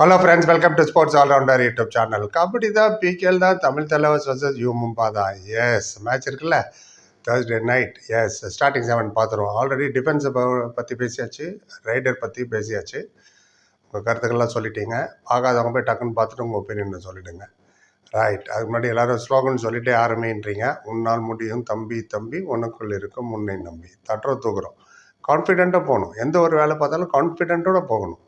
Hello friends welcome to sports allrounder YouTube channel kabaddi தான் PKL தான் Tamil Thalaivas versus U Mumba தான் S match இருக்குல்ல? Thursday night is starting seven பார்த்துருவோம் already டிஃபென்ஸை பற்றி பேசியாச்சு ரைடர் பற்றி பேசியாச்சு. உங்கள் கருத்துக்கள்லாம் சொல்லிட்டீங்க. பார்க்காதவங்க போய் டக்குன்னு பார்த்துட்டு உங்கள் ஒப்பீனியன் சொல்லிவிடுங்க ரைட் அதுக்கு முன்னாடி எல்லோரும் ஸ்லோகன் சொல்லிட்டே ஆரம்பின்றீங்க. உன்னால் முடியும் தம்பி தம்பி உனக்குள் இருக்கும் முன்னை நம்பி. தட்டுற தூக்குறோம். கான்ஃபிடெண்ட்டாக போகணும். எந்த ஒரு வேலை பார்த்தாலும் கான்ஃபிடென்ட்டோட போகணும்.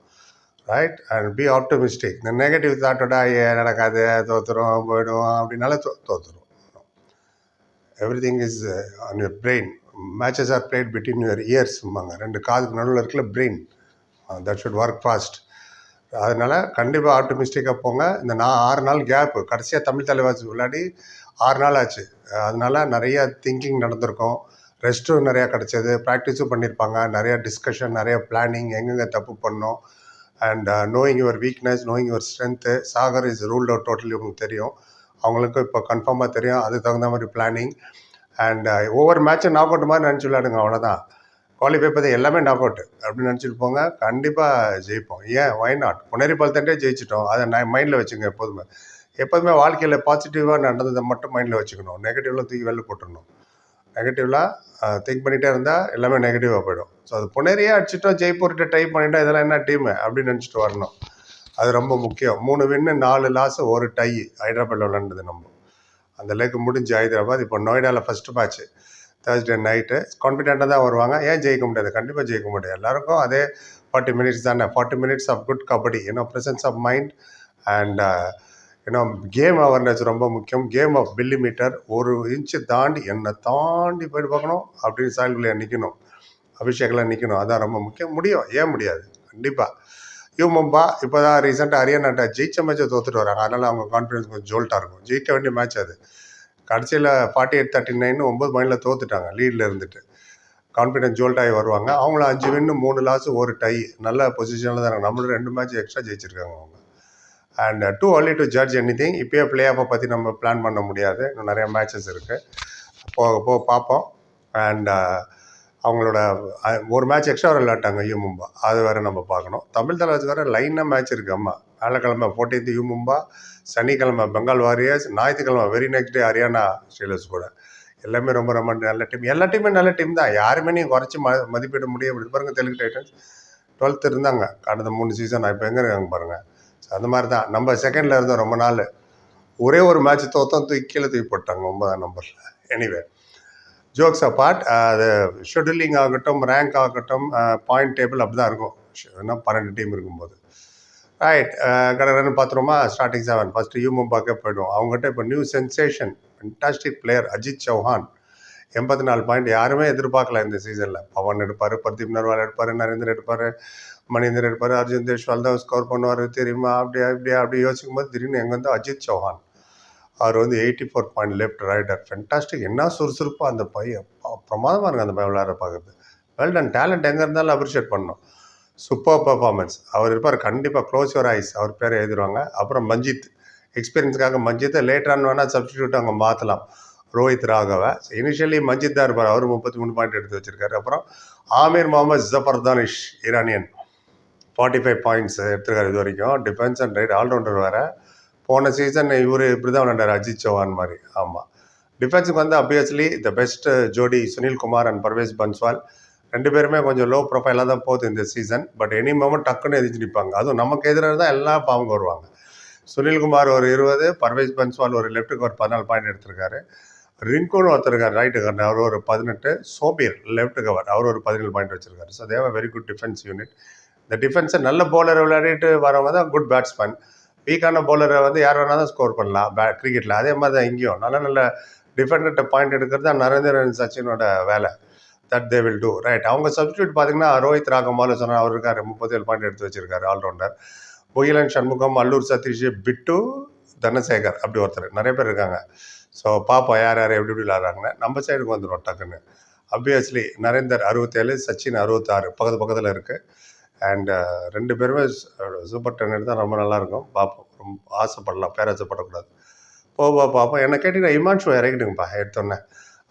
ரைட் அண்ட் பி ஆப்டமிஸ்டிக் இந்த நெகட்டிவ் தாட்டோட ஐயே நடக்காது தோத்துரும் போயிடும் அப்படின்னால தோ தோத்துரும். Everything is on your brain matches are played between your இயர்ஸ்ம்பாங்க ரெண்டு காதுக்கு நடுவில் இருக்கிற brain that should work fast அதனால் கண்டிப்பாக ஆப்டமிஸ்டிக்காக போங்க. இந்த நான் ஆறு நாள் கேப்பு கடைசியாக தமிழ் தலைவாசி விளையாடி ஆறு நாள் ஆச்சு. அதனால நிறைய திங்கிங் நடந்திருக்கும். ரெஸ்ட்டும் நிறையா கிடச்சது. ப்ராக்டிஸும் பண்ணியிருப்பாங்க நிறையா டிஸ்கஷன் நிறைய பிளானிங் எங்கெங்கே தப்பு பண்ணோம். And knowing your weakness knowing your strength Sagar is ruled out totally உங்களுக்கு தெரியும். அவங்களுக்கும் இப்போ கன்ஃபார்மாக தெரியும். அதுக்கு தகுந்த மாதிரி பிளானிங் அண்ட் uh, ஒவ்வொரு மேட்சும் நாக் அவுட் மாதிரி நினச்சி விளையாடுங்க அவ்வளோதான் குவாலிஃபை பற்றி எல்லாமே நாக் அவுட் அப்படின்னு நினச்சிட்டு போங்க. கண்டிப்பாக ஜெயிப்போம். ஏன்? ஒய் நாட் புனேரி பல்தண்டே ஜெயிச்சிட்டோம். அதை நான் மைண்டில் வச்சுங்க எப்போதுமே. எப்போதுமே வாழ்க்கையில் பாசிட்டிவாக நடந்ததை மட்டும் மைண்டில் வச்சுக்கணும். நெகட்டிவ்லாம் தூக்கி வெளில போட்டுடணும் நெகட்டிவ்லாம் திங்க் பண்ணிகிட்டே இருந்தால் எல்லாமே நெகட்டிவாக போயிடும். ஸோ அது புனேரியே அடிச்சிட்டோம் ஜெய்ப்பூர்கிட்ட ட்ரை பண்ணிட்டோம் இதெல்லாம் என்ன டீமு அப்படின்னு நினச்சிட்டு வரணும். அது ரொம்ப முக்கியம். மூணு வின்னு நாலு லாஸு ஒரு டை ஹைதராபாத்தில் விளாண்டது நம்ம. அந்த லேக்கு முடிஞ்சு ஹைதராபாத். இப்போ நொய்டாவில் ஃபஸ்ட்டு மேட்ச்சு தேர்ஸ்டே நைட்டு கான்ஃபிடென்ட்டாக தான் வருவாங்க. ஏன் ஜெயிக்க முடியாது? கண்டிப்பாக ஜெயிக்க முடியாது. எல்லாருக்கும் அதே ஃபார்ட்டி மினிட்ஸ் தானே. Forty minutes of good kabaddi. ஏன்னா ப்ரெசன்ஸ் ஆஃப் மைண்ட் அண்ட் ஏன்னா கேம் அவேர்னஸ் ரொம்ப முக்கியம். கேம் ஆஃப் பில்லி மீட்டர் ஒரு இன்ச்சு தாண்டி என்னை தாண்டி போயிட்டு பார்க்கணும் அப்படின்னு சாயல்குள்ளே நிற்கணும் அபிஷேக்லாம் நிற்கணும் அதான் ரொம்ப முக்கியம். முடியும். ஏன் முடியாது? கண்டிப்பாக யூமம்பா இப்போ தான் ரீசெண்டாக ஹரியானாட்ட ஜெயிச்ச மேட்சை தோத்துட்டு வராங்க. அதனால் அவங்க கான்ஃபிடன்ஸ் கொஞ்சம் ஜோல்ட்டாக இருக்கும். ஜெயிக்க வேண்டிய மேட்ச் அது. கடைசியில் ஃபார்ட்டி எயிட் தேர்ட்டி நைன் ஒம்பது மணியில் தோத்துட்டாங்க. லீடில் இருந்துட்டு. கான்ஃபிடன்ஸ் ஜோல்ட்டாகி வருவாங்க. அவங்களும் அஞ்சு வின்னு மூணு லாஸ் ஒரு டை நல்ல பொசிஷனில் தான் நம்மளும் ரெண்டு மேட்ச் எக்ஸ்ட்ரா ஜெயிச்சிருக்காங்க அவங்க. And too uh, early to judge anything இப்போயே பிளே ஆஃபை பற்றி நம்ம பிளான் பண்ண முடியாது. இன்னும் நிறைய மேட்சஸ் இருக்குது போக போக பார்ப்போம். அண்ட் uh, அவங்களோட ஒரு மேட்ச் எக்ஸ்ட்ரா விளையாட்டாங்க யூ மும்பா அது வேறு நம்ம பார்க்கணும். தமிழ் தலைவர் வேறு லைனாக மேட்ச் இருக்குது அம்மா வேலைக்கிழமை ஃபோர்டீன்த் யூ மும்பா சனிக்கிழமை பெங்கால் வாரியர்ஸ் ஞாயிற்றுக்கிழமை very next day Haryana steelers கூட. எல்லாமே ரொம்ப ரொம்ப நல்ல டீம் எல்லா டீமுமே நல்ல டீம் தான். யாருமே நீங்கள் குறைச்சி ம மதிப்பிட முடியும் பாருங்கள் தெலுங்கு டைட்டன்ஸ் டுவெல்த் இருந்தாங்க. கடந்த மூணு சீசன் இப்போ எங்கே இருக்காங்க பாருங்கள் அந்த மாதிரி தான் நம்ம செகண்டில் இருந்தோம் ரொம்ப நாள் ஒரே ஒரு மேட்ச் தோத்தோம் தூக்கி கீழே தூக்கி போட்டாங்க ஒன்பதாம் நம்பரில் எனிவே ஜோக்ஸ் அப்பார்ட் அது ஷெட்யூலிங் ஆகட்டும் ரேங்க் ஆகட்டும் பாயிண்ட் டேபிள் அப்படி தான் இருக்கும். ஏன்னா பன்னெண்டு டீம் இருக்கும்போது. ரைட் கடற்கரைன்னு பார்த்துருமா ஸ்டார்டிங் செவன் ஃபஸ்ட்டு யூ மும்பாக்கே போய்டும் அவங்ககிட்ட இப்போ new sensation fantastic player Ajit Chauhan. எண்பத்தி நாலு பாயிண்ட் யாருமே எதிர்பார்க்கல இந்த சீசனில் பவன் எடுப்பார் பிரதீப் நர்வால் எடுப்பார் நரேந்தர் எடுப்பார் மணிந்தர் எடுப்பார் அர்ஜுன் தேஷ்வால் தான் ஸ்கோர் பண்ணுவார் தெரியுமா? அப்படியே அப்படியே அப்படி யோசிக்கும் போது திடீர்னு எங்கே வந்து அஜித் சௌஹான் அவர் வந்து eighty four point left raider fantastic என்ன சுறுசுறுப்பாக அந்த பையன். பிரமாதமாக இருக்குது இருக்கு அந்த பையன் விளையாட பார்க்குறது வெல் டன் டேலண்ட் எங்கே இருந்தாலும் அப்ரிஷியேட் பண்ணணும். சூப்பர் பர்ஃபார்மன்ஸ் அவர் இருப்பார் கண்டிப்பாக க்ளோஸ் யுவர் ஐஸ் அவர் பேரை எழுதிடுவாங்க. அப்புறம் மஞ்சித். எக்ஸ்பீரியன்ஸ்க்காக மஞ்சித்தை லேட்டரான வேணால் சப்ஸ்டியூட் அவங்க மாற்றலாம் ரோஹித் ராகவ. இனிஷியலி மஞ்சித் தான் இருப்பார். அவர் முப்பத்தி மூணு பாயிண்ட் எடுத்து வச்சிருக்காரு. அப்புறம் Amir Mohammad Zafardanesh Iranian forty five points எடுத்திருக்காரு இது வரைக்கும். டிஃபென்ஸ் அண்ட் ரைட் ஆல்ரவுண்டர் வேறு. போன சீசன் இவர் இப்படி தான் விளையாண்டார் அஜித் சௌஹான் மாதிரி. ஆமாம் டிஃபென்ஸுக்கு வந்து அப்வியஸ்லி த பெஸ்ட் ஜோடி சுனில் குமார் அண்ட் பர்வேஸ் பன்ஸ்வால். ரெண்டு பேருமே கொஞ்சம் லோ ப்ரொஃபைலாக தான் போகுது இந்த சீசன் பட் எனி மோமெண்ட் டக்குன்னு எதிர்த்து நிற்பாங்க அதுவும் நமக்கு எதிராக தான் எல்லா பாவங்க வருவாங்க. சுனில்குமார் ஒரு இருபது பர்வேஸ் பன்ஸ்வால் ஒரு லெஃப்ட்டுக்கு ஒரு பதினாலு பாயிண்ட் எடுத்திருக்காரு. ரின்கோன்னு ஒருத்தர் இருக்கார் ரைட்டு கவர் அவர் ஒரு பதினெட்டு. சோபீர் லெஃப்ட் கவர் அவர் ஒரு பதினேழு பாயிண்ட் வச்சிருக்காரு. ஸோ தேவ வெரி குட் டிஃபென்ஸ் யூனிட் இந்த டிஃபென்ஸை நல்ல bowler விளையாடிட்டு வரவங்க தான் குட் பேட்ஸ்மேன் வீக்கான பவுலரை வந்து யார் வேணாலும் ஸ்கோர் பண்ணலாம் பே கிரிக்கெட்டில் அதே மாதிரி தான் இங்கேயும். நல்ல நல்ல டிஃபெண்டர்கிட்ட பாயிண்ட் எடுக்கிறது தான் நரேந்திரன் சச்சினோட வேலை that they will do right அவங்க சப்ஸ்டியூட் பார்த்தீங்கன்னா ரோஹித் ராகமாலு சொன்னார் அவர் முப்பத்தேழு பாயிண்ட் எடுத்து வச்சிருக்காரு ஆல்ரவுண்டர் புகிலன் சண்முகம் அல்லூர் சதீஷ் பிட்டு தனசேகர் அப்படி ஒருத்தர். நிறைய பேர் இருக்காங்க. ஸோ பார்ப்போம் யார் யார் எப்படி எப்படி விளாட்றாங்கன்னு நம்ம சைடுக்கு வந்துடும் டக்குன்னு. அப்வியஸ்லி நரேந்தர் அறுபத்தேழு சச்சின் அறுபத்தாறு பக்கத்து பக்கத்தில் இருக்குது அண்டு uh, ரெண்டு பேருமே சூப்பர் டென் எடுத்தால் ரொம்ப நல்லாயிருக்கும் பார்ப்போம் ரொம்ப ஆசைப்படலாம். பேராசைப்படக்கூடாது போவா பார்ப்போம் என்ன கேட்டிங்கன்னா இமான்ஷு இறக்கிடுங்கப்பா எடுத்தோன்னே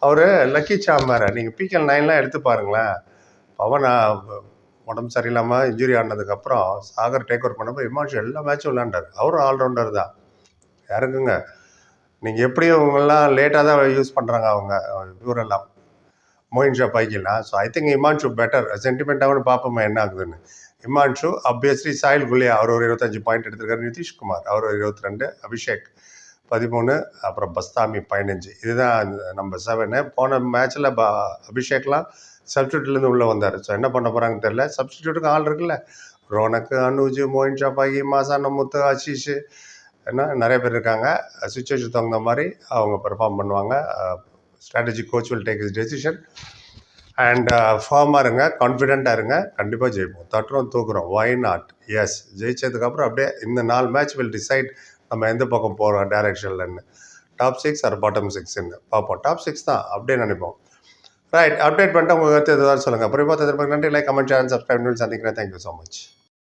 அவர் லக்கி சாம்பாரை நீங்கள் பிகேஎல் நைன்லாம் எடுத்து பாருங்களேன். பவன் உடம்பு சரியில்லாமல் இன்ஜுரி ஆனதுக்கப்புறம் சாகர் டேக் ஓவர் பண்ணப்போ இமான்ஷு எல்லா மேட்சும் விளையாண்டார். அவரும் ஆல்ரவுண்டர் தான். இறங்குங்க நீங்கள் எப்படியும் இவங்கெல்லாம் லேட்டாக தான் யூஸ் பண்ணுறாங்க அவங்க இவரெல்லாம். Moin Shah பைக்கிலாம் so I think Himanshu better சென்டிமெண்ட்டாகவும் பார்ப்போமா என்ன ஆகுதுன்னு. இமான்ஷு அப்வியஸ்லி சாயில் குலியா அவர் ஒரு இருபத்தஞ்சு பாயிண்ட் எடுத்திருக்காரு நிதிஷ்குமார். அவர் ஒரு இருபத்தி ரெண்டு அபிஷேக் பதிமூணு அப்புறம் பஸ்தாமி பதினஞ்சு. இதுதான் நம்ம செவனு போன மேட்ச்சில் ப அபிஷேக்லாம் சப்ஸ்டியூட்லேருந்து உள்ளே வந்தார். ஸோ என்ன பண்ண போகிறாங்கன்னு தெரில சப்ஸ்டியூட்டுக்கு ஆள் இருக்குல்ல. ரோனக்கு அனுஜ் மோயின் ஷாபாகி மாசான முத்து ஆஷிஷ் என்ன நிறைய பேர் இருக்காங்க. சுச்சுவேஷன் தகுந்த மாதிரி அவங்க பெர்ஃபார்ம் பண்ணுவாங்க. Strategy coach will take is decision and ஃபார்மாக இருங்க கான்ஃபிடென்ட்டாக இருங்க. கண்டிப்பாக ஜெயிப்போம். தட்டுறோம் தூக்குறோம். ஒய் நாட் எஸ் ஜெயிச்சதுக்கப்புறம் அப்படியே இந்த நாலு மேட்ச் வில் டிசைட் நம்ம எந்த பக்கம் போகிறோம் டைரக்ஷன்லன்னு டாப் சிக்ஸ் ஆர் பாட்டம் சிக்ஸ்ன்னு பார்ப்போம். டாப் சிக்ஸ் தான் அப்படியே நினைப்போம். ரைட் அப்டேட் பண்ணிட்டு உங்களுக்கு கருத்து எதாவது சொல்லுங்கள் அப்புறம் பார்த்து நன்றி லைக் கமெண்ட் சேனல் சப்ஸ்கிரைப் சந்திக்கிறேன். Thank you so much